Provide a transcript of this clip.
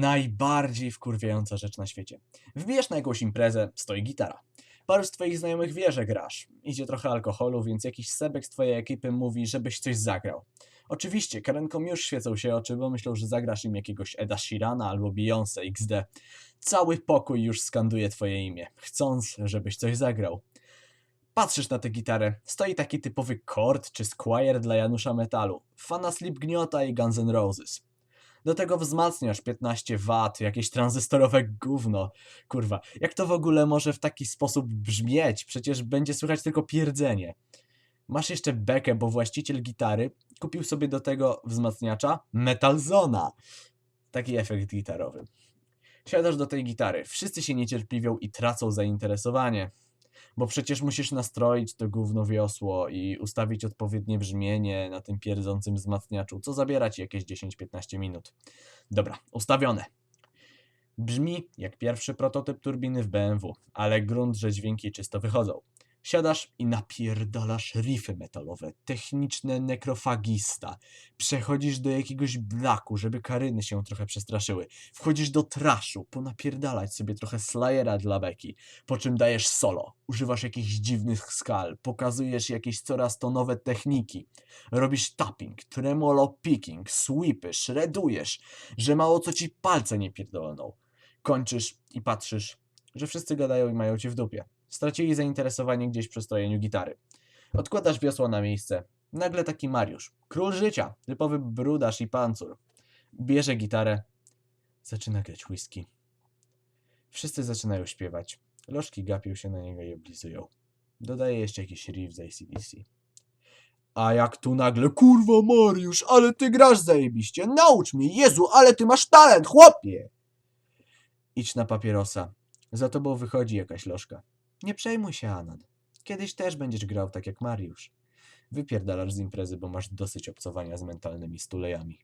Najbardziej wkurwiająca rzecz na świecie. Wbijesz na jakąś imprezę, stoi gitara. Paru z twoich znajomych wie, że grasz. Idzie trochę alkoholu, więc jakiś sebek z twojej ekipy mówi, żebyś coś zagrał. Oczywiście, karenkom już świecą się oczy, bo myślą, że zagrasz im jakiegoś Eda Sheerana albo Beyoncé XD. Cały pokój już skanduje twoje imię, chcąc, żebyś coś zagrał. Patrzysz na tę gitarę, stoi taki typowy chord czy squire dla Janusza Metalu, fana Slipgniota i Guns N' Roses. Do tego wzmacniasz 15 W, jakieś tranzystorowe gówno. Kurwa, jak to w ogóle może w taki sposób brzmieć? Przecież będzie słychać tylko pierdzenie. Masz jeszcze bekę, bo właściciel gitary kupił sobie do tego wzmacniacza Metalzona. Taki efekt gitarowy. Siadasz do tej gitary, wszyscy się niecierpliwią i tracą zainteresowanie. Bo przecież musisz nastroić to gówno wiosło i ustawić odpowiednie brzmienie na tym pierdzącym wzmacniaczu, co zabiera ci jakieś 10-15 minut. Dobra, ustawione. Brzmi jak pierwszy prototyp turbiny w BMW, ale grunt, że dźwięki czysto wychodzą. Siadasz i napierdalasz riffy metalowe, techniczne nekrofagista. Przechodzisz do jakiegoś blaku, żeby karyny się trochę przestraszyły. Wchodzisz do traszu, ponapierdalać sobie trochę slayera dla beki, po czym dajesz solo. Używasz jakichś dziwnych skal, pokazujesz jakieś coraz to nowe techniki. Robisz tapping, tremolo picking, sweepy, shredujesz, że mało co ci palce nie pierdolną. Kończysz i patrzysz, że wszyscy gadają i mają cię w dupie. Stracili zainteresowanie gdzieś przy strojeniu gitary. Odkładasz wiosło na miejsce. Nagle taki Mariusz, król życia, typowy brudarz i pancur. Bierze gitarę, zaczyna grać whisky. Wszyscy zaczynają śpiewać. Lożki gapią się na niego i oblizują. Dodaje jeszcze jakiś riff z ACDC. A jak tu nagle, kurwa Mariusz, ale ty grasz zajebiście, naucz mnie, Jezu, ale ty masz talent, chłopie! Idź na papierosa. Za tobą wychodzi jakaś lożka. Nie przejmuj się, Anan. Kiedyś też będziesz grał tak jak Mariusz. Wypierdalasz z imprezy, bo masz dosyć obcowania z mentalnymi stulejami.